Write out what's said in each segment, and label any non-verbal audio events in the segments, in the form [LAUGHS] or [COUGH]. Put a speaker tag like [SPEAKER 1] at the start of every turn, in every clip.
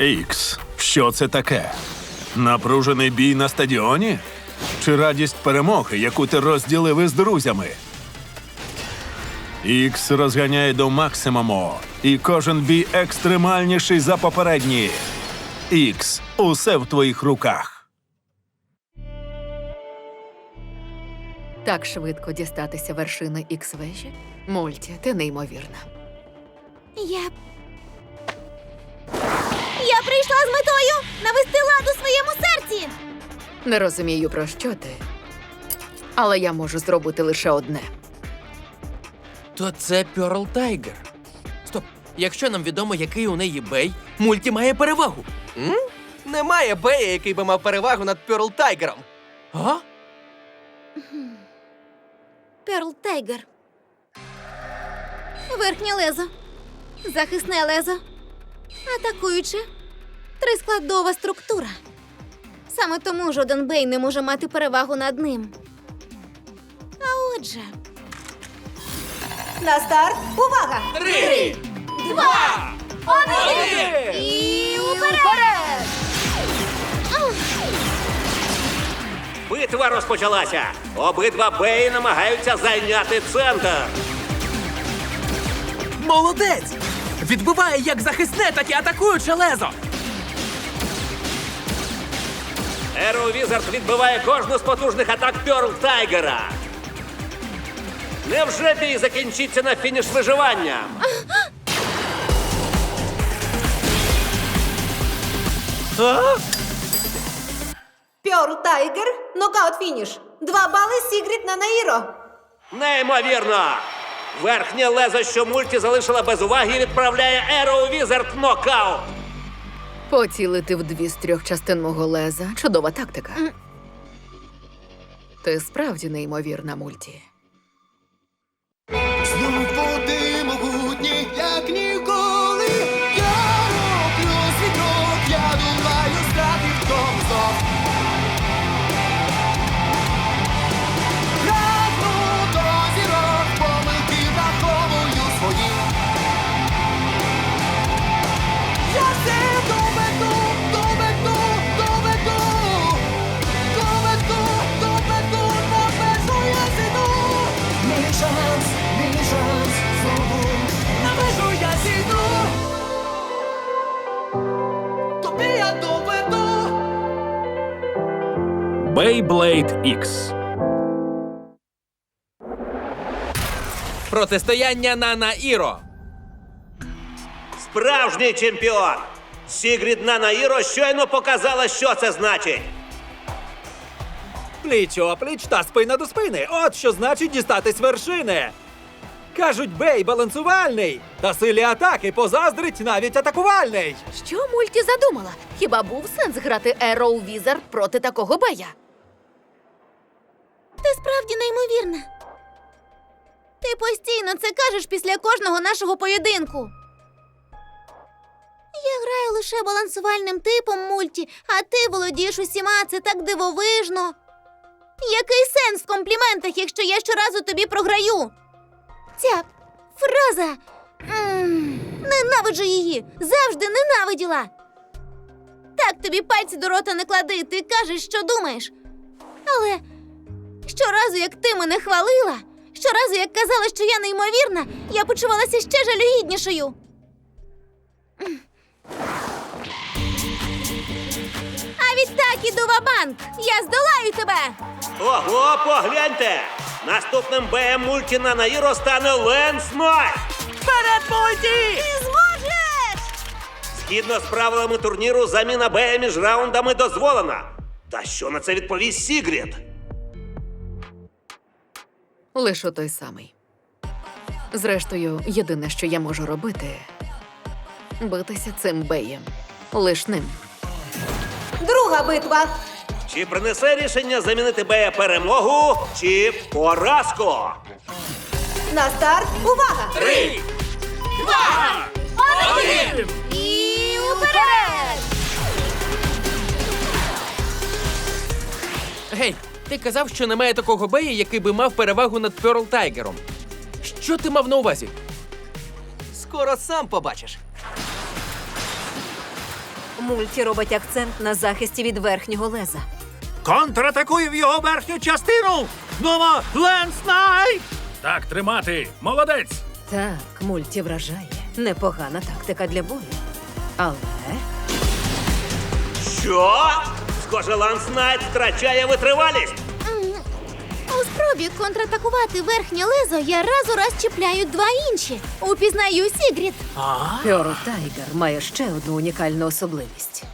[SPEAKER 1] Ікс, що це таке? Напружений бій на стадіоні? Чи радість перемоги, яку ти розділив із друзями? Ікс розганяє до максимуму, і кожен бій екстремальніший за попередній. Ікс, усе в твоїх руках.
[SPEAKER 2] Так швидко дістатися вершини ікс-вежі? Мульті, ти неймовірна.
[SPEAKER 3] Я. Я прийшла з метою навести лад у своєму серці.
[SPEAKER 2] Не розумію, про що ти. Але я можу зробити лише одне.
[SPEAKER 4] То це Пьорл Тайгер. Стоп, якщо нам відомо, який у неї бей, мульті має перевагу.
[SPEAKER 5] М? Немає бея, який би мав перевагу над Пьорл Тайгером.
[SPEAKER 4] А?
[SPEAKER 3] Перл Тайгер. Верхнє лезо. Захисне лезо. Атакуюче. Трискладова структура. Саме тому жоден бей не може мати перевагу над ним. А отже.
[SPEAKER 6] На старт, увага!
[SPEAKER 4] Три!
[SPEAKER 3] Два! Один! І уперед!
[SPEAKER 7] Битва розпочалася. Обидва беї намагаються зайняти центр.
[SPEAKER 4] Молодець! Відбиває як захисне, так і атакуюче лезо.
[SPEAKER 7] Еро Візард відбиває кожну з потужних атак Пьорл Тайгера. Невже бій закінчиться на фініш виживання?
[SPEAKER 6] Пьорл Тайгер, нокаут фініш. Два бали Сігрід на Наїро.
[SPEAKER 7] Неймовірно! Верхнє лезо, що мульті залишила без уваги, відправляє Візард в нокаут.
[SPEAKER 2] Поцілити в дві з трьох частин мого леза чудова тактика. Ти справді неймовірна мульті.
[SPEAKER 8] Знов
[SPEAKER 1] Beyblade X.
[SPEAKER 4] Протистояння на Наіро.
[SPEAKER 7] Справжній чемпіон! Сігрід Нанаїро щойно показала, що це значить.
[SPEAKER 9] Пліч опліч та спина до спини. От що значить дістатись вершини. Кажуть, бей балансувальний, та силі атаки позаздрить навіть атакувальний.
[SPEAKER 2] Що мульті задумала? Хіба був сенс грати Ероу Візард проти такого бея?
[SPEAKER 3] Ти справді неймовірна. Ти постійно це кажеш після кожного нашого поєдинку. Я граю лише балансувальним типом мульті, а ти володієш усіма, це так дивовижно. Який сенс в компліментах, якщо я щоразу тобі програю? Ця фраза. Ненавиджу її! Завжди ненавиділа. Так тобі пальці до рота не клади, ти кажеш, що думаєш. Але Щоразу, як ти мене хвалила, щоразу, як казала, що я неймовірна, я почувалася ще жалюгіднішою. А відтак іду в банк Я здолаю тебе!
[SPEAKER 7] Ого, погляньте! Наступним беєм мульті Нанаїро стане Ленс Найт!
[SPEAKER 4] Вперед, мульті!
[SPEAKER 3] Ти зможеш!
[SPEAKER 7] Згідно з правилами турніру, заміна бея між раундами дозволена. Та що на це відповість Сігрід?
[SPEAKER 2] Лише той самий. Зрештою, єдине, що я можу робити битися цим беєм. Лиш ним.
[SPEAKER 6] Друга битва.
[SPEAKER 7] Чи принесе рішення замінити бея перемогу чи поразку?
[SPEAKER 6] На старт, увага!
[SPEAKER 4] Три!
[SPEAKER 3] Один! І уперед!
[SPEAKER 4] Гей, ти казав, що немає такого бея, який би мав перевагу над Пьорл Тайгером. Що ти мав на увазі?
[SPEAKER 5] Скоро сам побачиш.
[SPEAKER 6] Мульті робить акцент на захисті від верхнього леза.
[SPEAKER 10] Контратакуй в його верхню частину! Нумо, Ленс Найт!
[SPEAKER 11] Так тримати! Молодець!
[SPEAKER 6] Так, мульті вражає. Непогана тактика для бою. Але
[SPEAKER 7] Що? Схоже, Ланс Найт втрачає витривалість.
[SPEAKER 3] У спробі контратакувати верхнє лезо я раз у раз чіпляю два інші. Упізнаю Сігріт.
[SPEAKER 6] Пьорл Тайгер має ще одну унікальну особливість.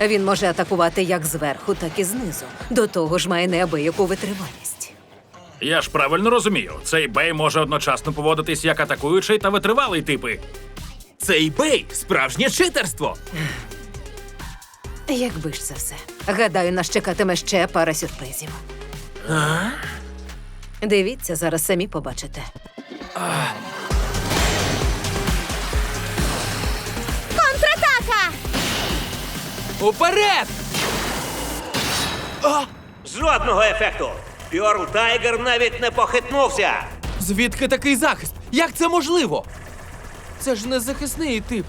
[SPEAKER 6] Він може атакувати як зверху, так і знизу. До того ж має неабияку витривалість.
[SPEAKER 11] Я ж правильно розумію, цей бей може одночасно поводитись як атакуючий та витривалий типи.
[SPEAKER 4] Цей бей справжнє читерство.
[SPEAKER 6] Якби ж це все. Гадаю, нас чекатиме ще пара сюрпризів. Дивіться, зараз самі побачите.
[SPEAKER 3] Контратака!
[SPEAKER 4] Уперед!
[SPEAKER 7] Жодного ефекту. Пьорл Тайгер навіть не похитнувся.
[SPEAKER 4] Звідки такий захист? Як це можливо? Це ж не захисний тип.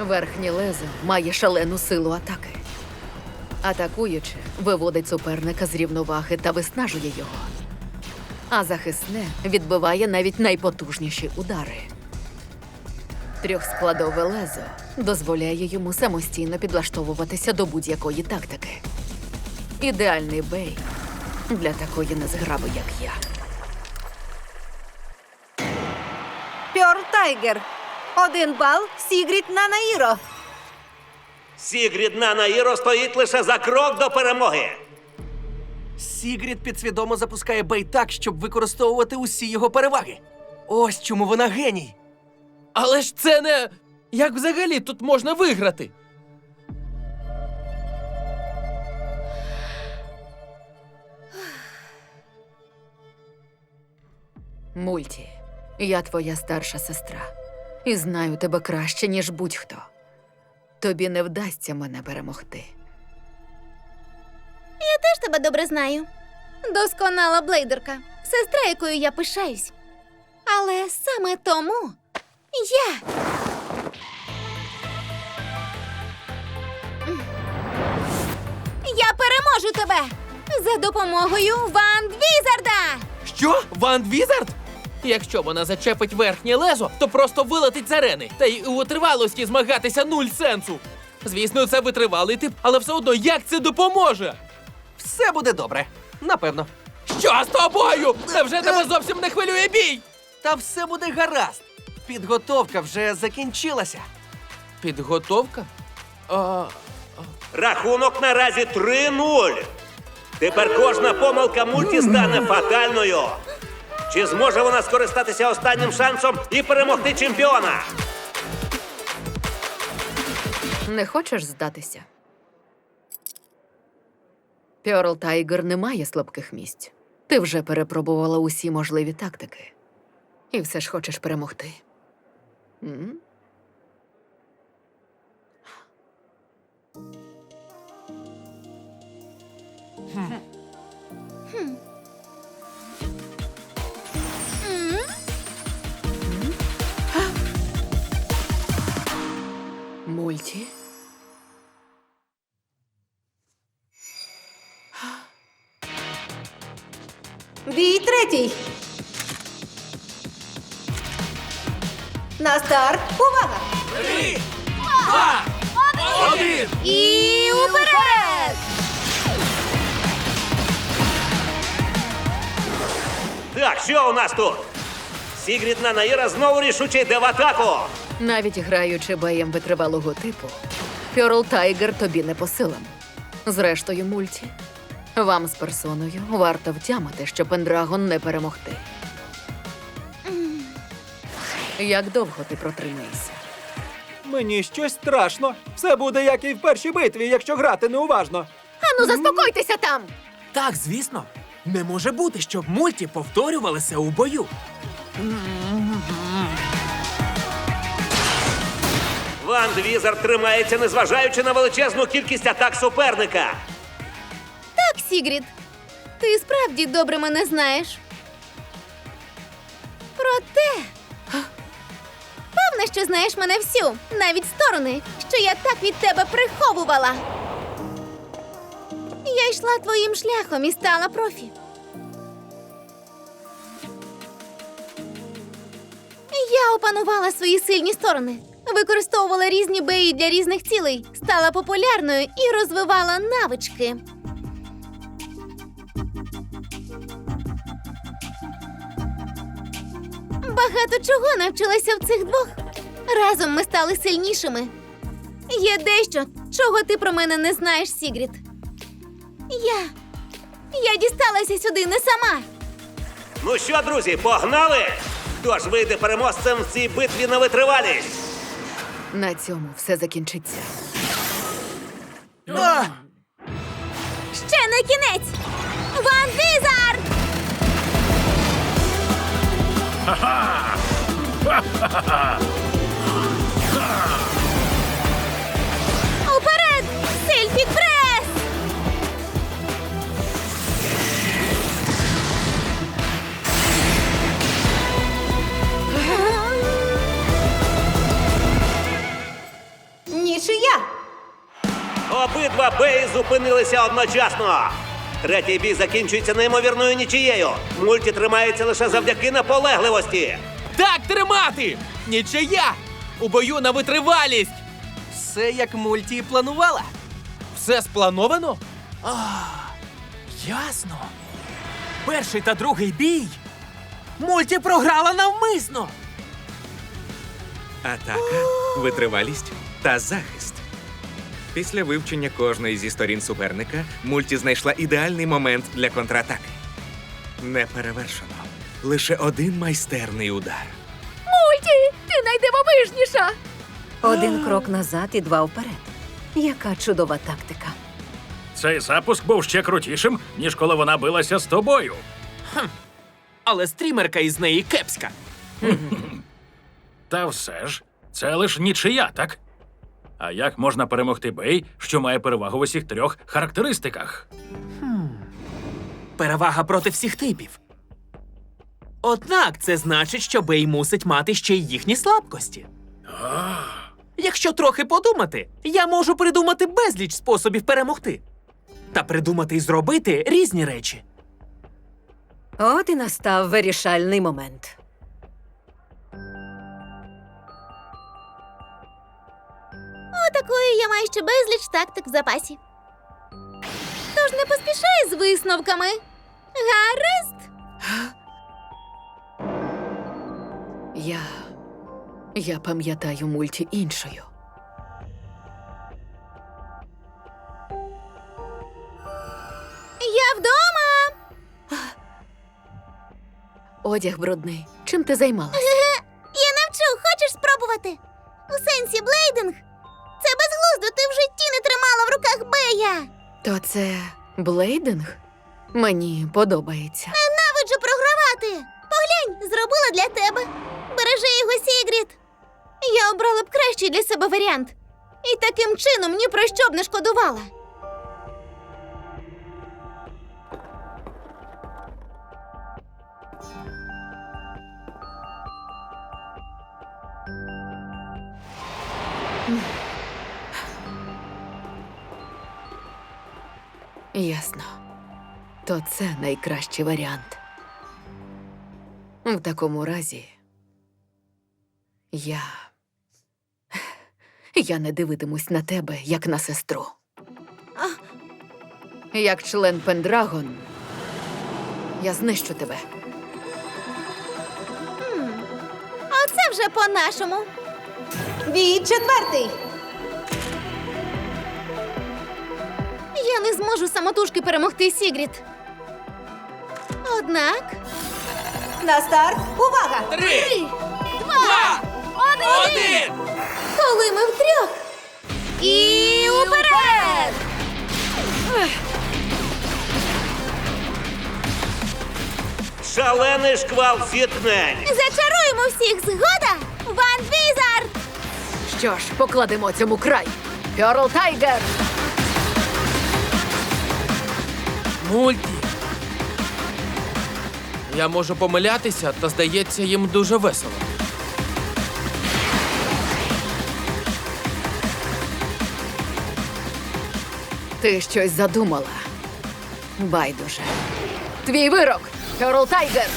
[SPEAKER 2] Верхнє лезо має шалену силу атаки. Атакуючи, виводить суперника з рівноваги та виснажує його. А захисне відбиває навіть найпотужніші удари. Трьохскладове лезо дозволяє йому самостійно підлаштовуватися до будь-якої тактики. Ідеальний бей для такої незграби, як я.
[SPEAKER 6] Пьорл Тайгер. Один бал Сігріт на Наїро.
[SPEAKER 7] Сігрід Нанаїро стоїть лише за крок до перемоги.
[SPEAKER 5] Сігрід підсвідомо запускає бей так, щоб використовувати усі його переваги. Ось чому вона геній.
[SPEAKER 4] Але ж це не. Як взагалі тут можна виграти?
[SPEAKER 2] Мульті, я твоя старша сестра і знаю тебе краще, ніж будь-хто. Тобі не вдасться мене перемогти.
[SPEAKER 3] Я теж тебе добре знаю. Досконала блейдерка, сестра, якою я пишаюсь. Але саме тому я. Я переможу тебе за допомогою Ван Візарда!
[SPEAKER 4] Що? Ван Візард? Якщо вона зачепить верхнє лезо, то просто вилетить з арени. Та й у витривалості змагатися нуль сенсу. Звісно, це витривалий тип, але все одно як це допоможе?
[SPEAKER 5] Все буде добре. Напевно.
[SPEAKER 4] Що з тобою? Невже тебе зовсім не хвилює бій?
[SPEAKER 5] Та все буде гаразд. Підготовка вже закінчилася.
[SPEAKER 4] Підготовка? А,
[SPEAKER 7] Рахунок наразі 3-0. Тепер кожна помилка мульті стане фатальною. Чи зможе вона скористатися останнім шансом і перемогти чемпіона?
[SPEAKER 2] Не хочеш здатися? Пьорл Тайгер не має слабких місць. Ти вже перепробувала усі можливі тактики. І все ж хочеш перемогти. М? Мульті?
[SPEAKER 6] Бій третій. На старт. Увага!
[SPEAKER 3] І уперед!
[SPEAKER 7] Так, що у нас тут? Сігрід Нанаїра знову рішуче йде в атаку.
[SPEAKER 2] Навіть граючи боєм витривалого типу, Пьорл Тайгер тобі не по силам. Зрештою, мульті. Вам з персоною варто втямити, що Пендрагон не перемогти. Як довго ти протримаєшся?
[SPEAKER 9] Мені щось страшно. Все буде як і в першій битві, якщо грати неуважно.
[SPEAKER 2] Ану, заспокойтеся там!
[SPEAKER 10] Так, звісно. Не може бути, щоб мульті повторювалися у бою.
[SPEAKER 7] Ван Двізер тримається, незважаючи на величезну кількість атак суперника.
[SPEAKER 3] Так, Сігрід, ти справді добре мене знаєш. Проте, певна, що знаєш мене всю, навіть сторони, що я так від тебе приховувала. Я йшла твоїм шляхом і стала профі. Я опанувала свої сильні сторони, використовувала різні беї для різних цілей, стала популярною і розвивала навички. Багато чого навчилася в цих двох. Разом ми стали сильнішими. Є дещо, чого ти про мене не знаєш, Сігріт. Я. Я дісталася сюди не сама.
[SPEAKER 7] Ну що, друзі, погнали? Хто ж вийде переможцем в цій битві на витривалість?
[SPEAKER 2] На цьому все закінчиться.
[SPEAKER 3] Ще не кінець!
[SPEAKER 7] Беї одночасно. Третій бій закінчується неймовірною нічією. Мульті тримається лише завдяки наполегливості.
[SPEAKER 4] Так тримати! Нічия! У бою на витривалість!
[SPEAKER 5] Все як мульті і планувала.
[SPEAKER 4] Все сплановано?
[SPEAKER 5] Ясно. Перший та другий бій. Мульті програла навмисно.
[SPEAKER 12] Атака, витривалість та захист. Після вивчення кожної зі сторін суперника мульті знайшла ідеальний момент для контратаки. Неперевершено. Лише один майстерний удар.
[SPEAKER 2] Мульті, ти найдивовижніша!
[SPEAKER 6] Один крок назад і два вперед. Яка чудова тактика.
[SPEAKER 11] Цей запуск був ще крутішим, ніж коли вона билася з тобою.
[SPEAKER 4] Але стрімерка із неї кепська.
[SPEAKER 11] Та все ж, це лише нічия, так? А як можна перемогти бей, що має перевагу в усіх трьох характеристиках?
[SPEAKER 13] Перевага проти всіх типів. Однак це значить, що Бей мусить мати ще й їхні слабкості. Якщо трохи подумати, я можу придумати безліч способів перемогти. Та придумати і зробити різні речі.
[SPEAKER 6] От і настав вирішальний момент.
[SPEAKER 3] Отакої я маю ще безліч тактик в запасі. Тож не поспішай з висновками. Гаразд.
[SPEAKER 2] Я. Я пам'ятаю мульті іншою.
[SPEAKER 3] Я вдома.
[SPEAKER 2] Одяг брудний. Чим ти займалась? То це блейдинг? Мені подобається.
[SPEAKER 3] Ненавиджу програвати. Поглянь, зробила для тебе. Бережи його, Сігріт. Я обрала б кращий для себе варіант. І таким чином ні про що б не шкодувала.
[SPEAKER 2] Ясно. То це найкращий варіант. В такому разі. Я. Я не дивитимусь на тебе, як на сестру. Як член Пендрагон, я знищу тебе.
[SPEAKER 3] Оце вже по-нашому.
[SPEAKER 6] Бій четвертий.
[SPEAKER 3] Я не зможу самотужки перемогти Сігріт. Однак.
[SPEAKER 6] На старт. Увага!
[SPEAKER 4] Три!
[SPEAKER 3] Два!
[SPEAKER 4] Один!
[SPEAKER 3] Коли ми втрьох. І уперед!
[SPEAKER 7] Шалений шквал зіткнень.
[SPEAKER 3] Зачаруємо всіх згода! Ван Візард!
[SPEAKER 2] Що ж, покладемо цьому край. Перл Тайгер!
[SPEAKER 4] мульті. Я можу помилятися, та здається, їм дуже весело.
[SPEAKER 2] Ти щось задумала. Байдуже. Твій вирок, Ерл Тайгер!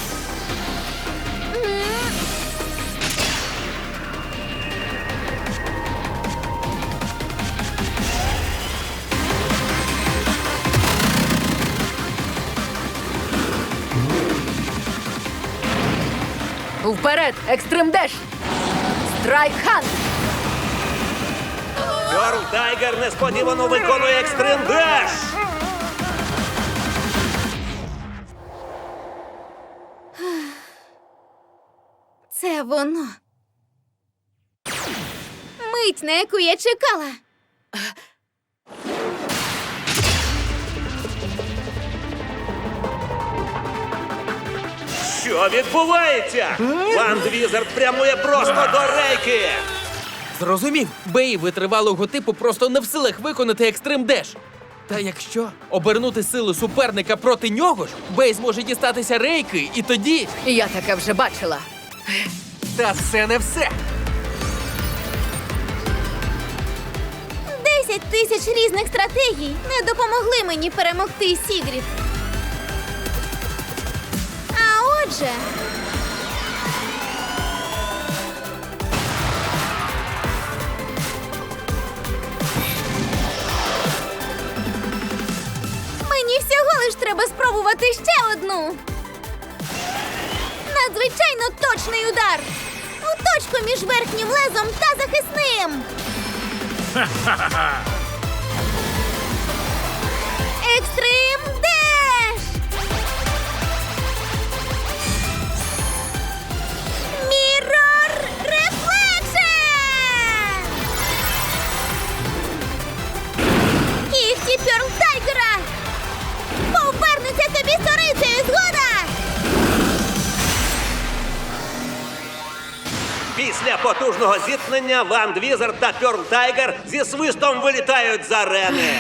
[SPEAKER 2] Вперед, екстрим деш! Страйк хан!
[SPEAKER 7] Перл Тайгер несподівано виконує екстрим деш!
[SPEAKER 3] Це воно. Мить, на яку я чекала.
[SPEAKER 7] Що відбувається? Ван Візард прямує просто до рейки!
[SPEAKER 4] Зрозумів, Бей витривалого типу просто не в силах виконати екстрим деш. Та якщо обернути силу суперника проти нього ж, Бей зможе дістатися рейки, і тоді.
[SPEAKER 2] Я таке вже бачила.
[SPEAKER 5] Та це не все.
[SPEAKER 3] Десять тисяч різних стратегій не допомогли мені перемогти Сігріт. А. Мені всього лиш треба спробувати ще одну. Надзвичайно точний удар. У точку між верхнім лезом та захисним. Екстрим
[SPEAKER 7] потужного Ван Візард та Перл Тайгер зі свистом вилітають з арени.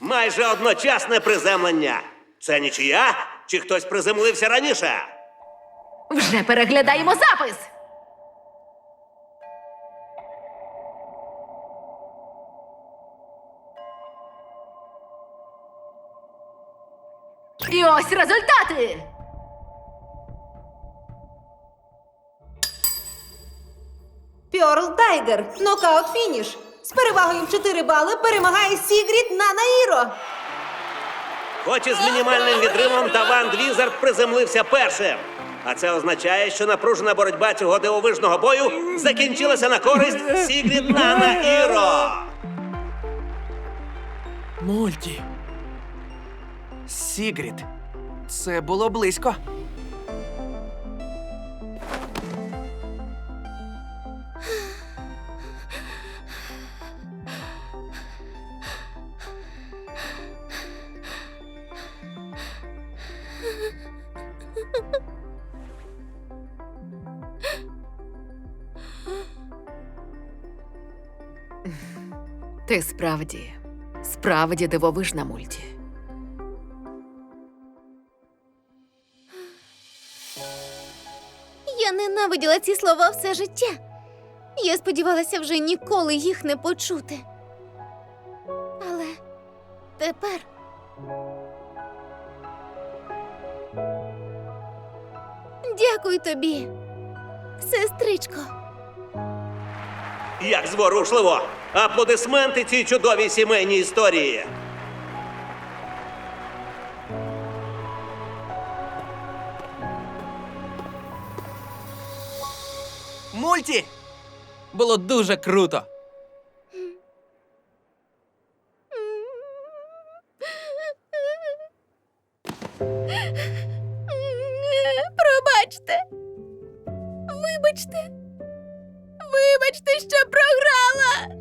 [SPEAKER 7] Майже одночасне приземлення. Це нічия? Чи хтось приземлився раніше?
[SPEAKER 2] Вже переглядаємо запис. І ось результати.
[SPEAKER 6] Пьорл Тайгер, нокаут фініш. З перевагою в 4 бали перемагає Сігріт на Наїро.
[SPEAKER 7] Хоч і з мінімальним відривом, та Ван Візард приземлився першим. А це означає, що напружена боротьба цього дивовижного бою закінчилася на користь Сігрід Нана Іро.
[SPEAKER 4] Мульті.
[SPEAKER 5] Сігріт. Це було близько.
[SPEAKER 2] Ти справді, справді дивовижна мульті.
[SPEAKER 3] Я ненавиділа ці слова все життя. Я сподівалася вже ніколи їх не почути. Але тепер. Дякую тобі, сестричко.
[SPEAKER 7] Як зворушливо! Аплодисменти цій чудовій сімейній історії.
[SPEAKER 5] Мульті!
[SPEAKER 4] Було дуже круто.
[SPEAKER 3] Пробачте. Вибачте. Вибачте, що програла.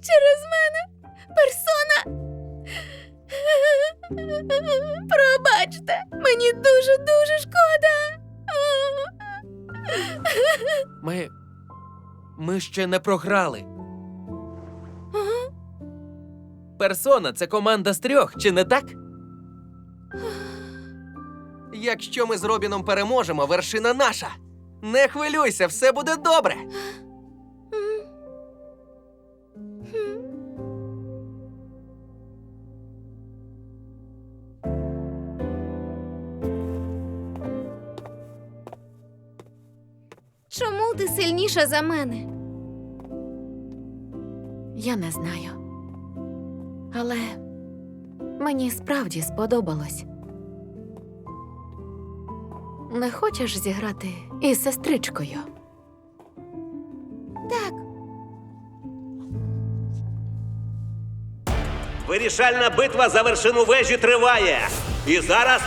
[SPEAKER 3] Через мене персона. Пробачте. Мені дуже-дуже шкода.
[SPEAKER 4] Ми. Ми ще не програли. Персона це команда з трьох, чи не так?
[SPEAKER 5] Якщо ми з Робіном переможемо, вершина наша. Не хвилюйся, все буде добре.
[SPEAKER 3] Чому ти сильніша за мене?
[SPEAKER 2] Я не знаю. Але мені справді сподобалось. Не хочеш зіграти із сестричкою?
[SPEAKER 3] Так,
[SPEAKER 14] Вирішальна битва за вершину вежі триває. І зараз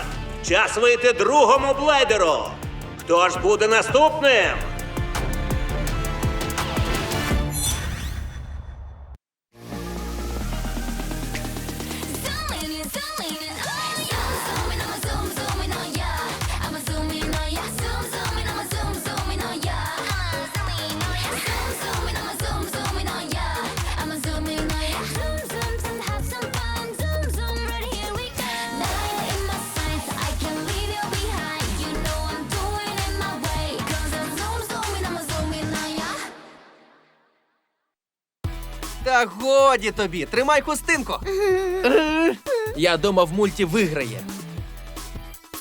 [SPEAKER 14] час вийти другому блейдеру. Хто ж буде наступним?
[SPEAKER 5] Та годі тобі, тримай хустинку. [LAUGHS]
[SPEAKER 4] Я думав, мульті виграє.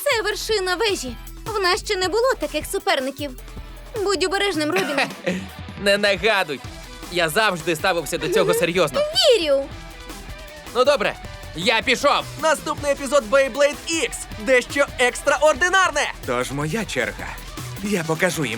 [SPEAKER 3] це вершина вежі. В нас ще не було таких суперників. Будь обережним, Робіне. [LAUGHS]
[SPEAKER 4] Не нагадуй. Я завжди ставився до цього серйозно.
[SPEAKER 3] Вірю.
[SPEAKER 4] Ну добре, я пішов.
[SPEAKER 5] Наступний епізод Beyblade X. Дещо екстраординарне.
[SPEAKER 12] Тож моя черга. Я покажу їм